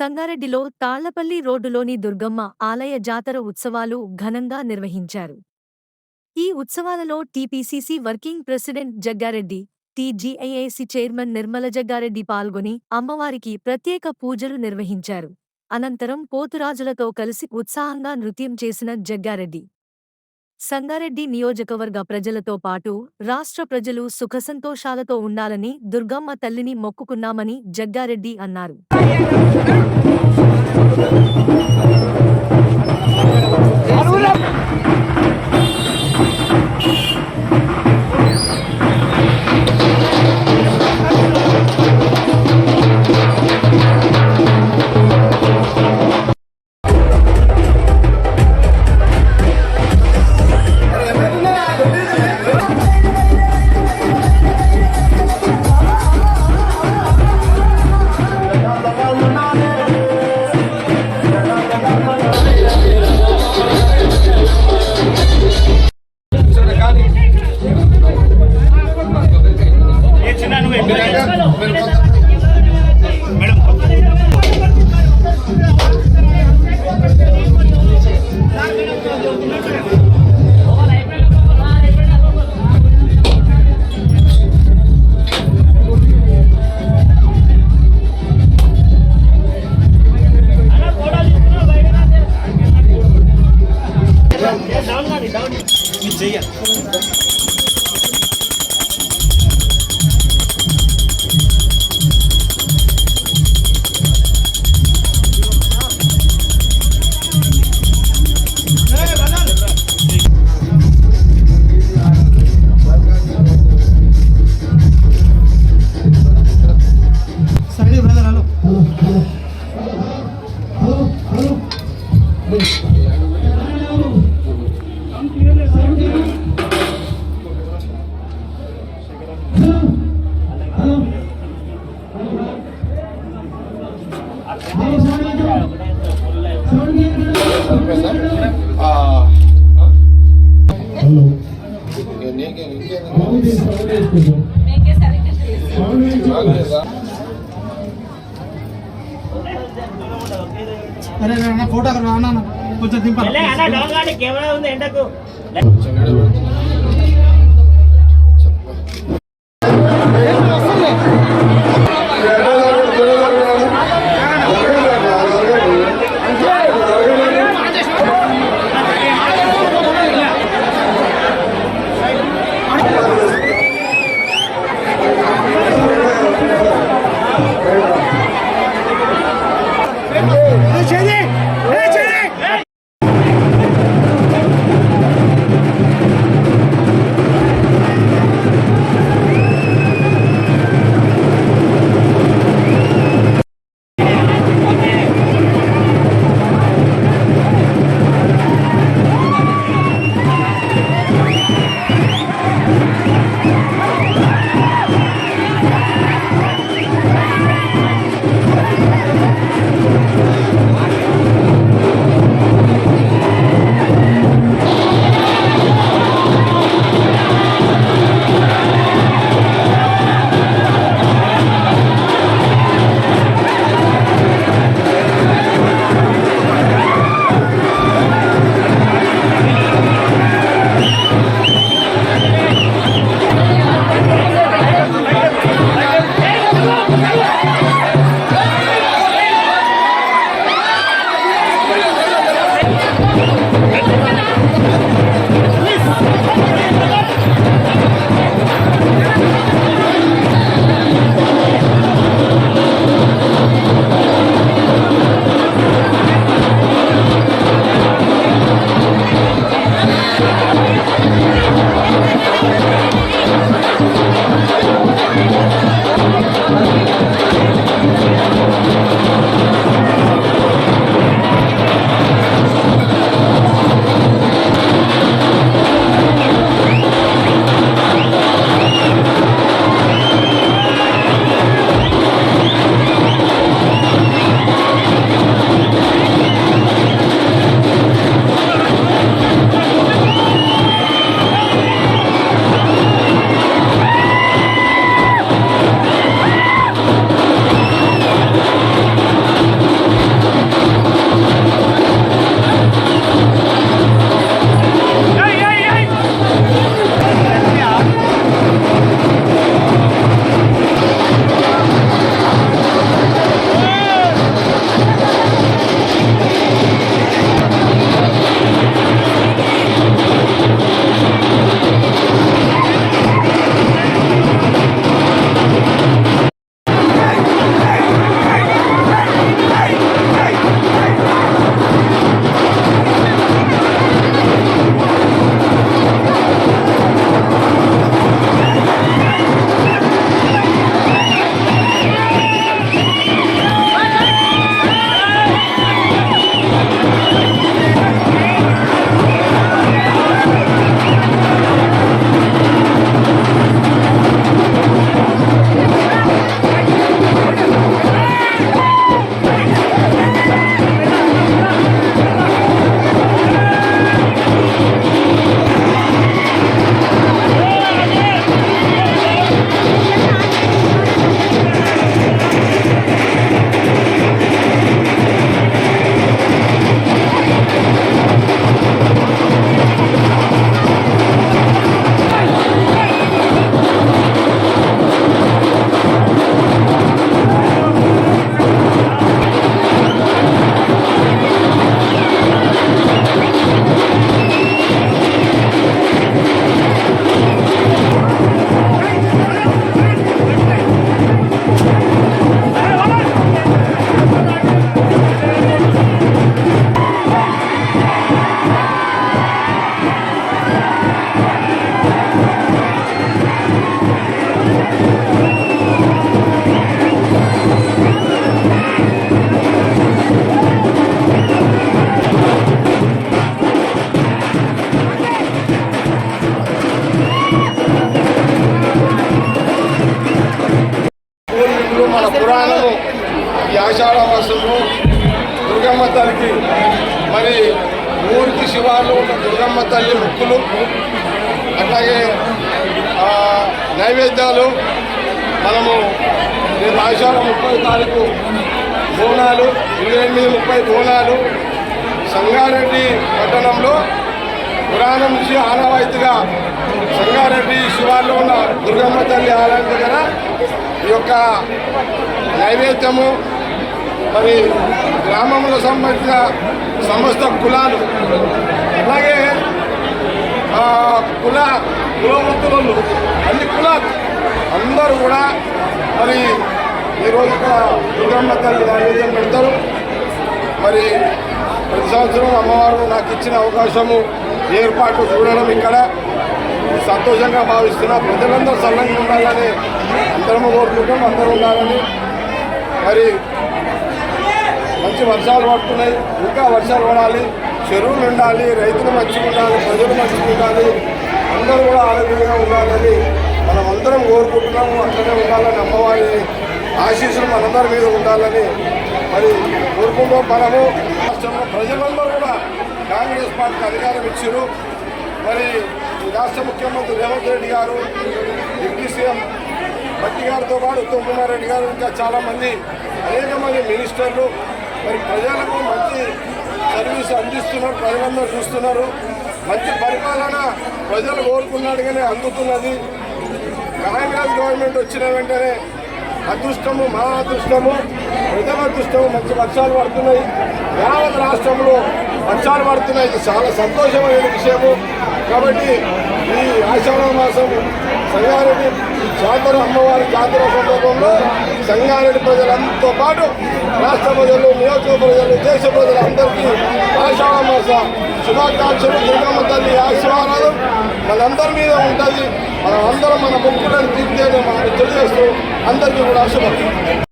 సంగారెడ్డిలో తాళ్ళపల్లి రోడ్డులోని దుర్గమ్మ ఆలయ జాతర ఉత్సవాలు ఘనంగా నిర్వహించారు. ఈ ఉత్సవాలలో TPCC working president Jaggareddy TGIAC chairman Nirmala Jaggareddy పాల్గొని అమ్మవారికి ప్రత్యేక పూజలు నిర్వహించారు. అనంతరం పోతురాజులతో కలిసి ఉత్సాహంగా నృత్యం చేసిన జగ్గారెడ్డి సంగారెడ్డి నియోజకవర్గ ప్రజలతో పాటు రాష్ట్ర ప్రజలు సుఖసంతోషాలతో ఉండాలని దుర్గమ్మ తల్లిని మొక్కుకున్నామని జగ్గారెడ్డి అన్నారు. అరే నా ఫోటో అక్కడ కొంచెం దింపాలి అన్న కెమెరా ఉంది ఎండకు. దుర్గమ్మ తల్లికి మరి ఊరికి శివార్లు ఉన్న దుర్గమ్మ తల్లి ముక్కులు అట్లాగే నైవేద్యాలు మనము రేపు ఆషాఢ ముప్పై తారీఖు బోనాలు ఇరవై ఎనిమిది ముప్పై బోనాలు సంగారెడ్డి పట్టణంలో పురాణం నుంచి ఆనవాయితీగా సంగారెడ్డి శివార్లో ఉన్న దుర్గమ్మ తల్లి ఆలయం దగ్గర ఈ యొక్క నైవేద్యము మరి గ్రామంలో సంబంధించిన సమస్త కులాలు అలాగే కుల కులవృత్తులు అన్ని కులాలు అందరూ కూడా మరి ఈరోజు దుర్గమ్మ తల్లి నైవేద్యం పెడతారు. మరి ప్రతి సంవత్సరం అమ్మవారు నాకు ఇచ్చిన అవకాశము ఏర్పాటు చూడడం ఇక్కడ. సంతోషంగా భావిస్తున్నా ప్రజలందరూ సల్లంగా ఉండాలని అందరము కోరుకుంటాం అందరూ ఉండాలని. మరి మంచి వర్షాలు పడుతున్నాయి ఇంకా వర్షాలు పడాలి చెరువులు ఉండాలి రైతులు మంచిగా ఉండాలి ప్రజలు మంచిగా ఉండాలి అందరూ కూడా ఆరోగ్యంగా ఉండాలని మనం అందరం కోరుకుంటున్నాము అట్లనే ఉండాలని అమ్మవారి ఆశీస్సులు మనందరి మీద ఉండాలని మరి కోరుకుంటూ మనము రాష్ట్రంలో ప్రజలందరూ కూడా కాంగ్రెస్ పార్టీకి అధికారం ఇచ్చారు. మరి రాష్ట్ర ముఖ్యమంత్రి రేవంత్ రెడ్డి గారు డిప్యూటీ సీఎం భట్టి గారితో పాటు ఉత్తమ్ కుమార్ రెడ్డి గారు ఇంకా చాలామంది అనేక మంది మినిస్టర్లు మరి ప్రజలకు మంచి సర్వీస్ అందిస్తున్నారు ప్రజలందరూ చూస్తున్నారు. మంచి పరిపాలన ప్రజలు కోరుకున్నట్టుగానే అందుతున్నది. కాంగ్రెస్ గవర్నమెంట్ వచ్చిన వెంటనే అదృష్టము మా అదృష్టము ప్రజల అదృష్టము మంచి వర్షాలు పడుతున్నాయి. యావత్ రాష్ట్రంలో వర్షాలు పడుతున్నాయి. చాలా సంతోషమైన విషయము. కాబట్టి ఈ ఆషాఢ మాసం సంగారెడ్డి జాతర అమ్మవారి జాతర సందర్భంలో సంగారెడ్డి ప్రజలంతో పాటు రాష్ట్ర ప్రజలు నియోజక ప్రజలు దేశ ప్రజలు అందరికీ ఆషాఢ శుభాకాంక్షలు దుర్గమ్మ తల్లి ఆశీర్వాదాలు. మనందరి మీద ఉంటుంది. మనం అందరం మన ముక్కులను తీర్చేది మనకు తెలియజేస్తూ అందరికీ కూడా శుభం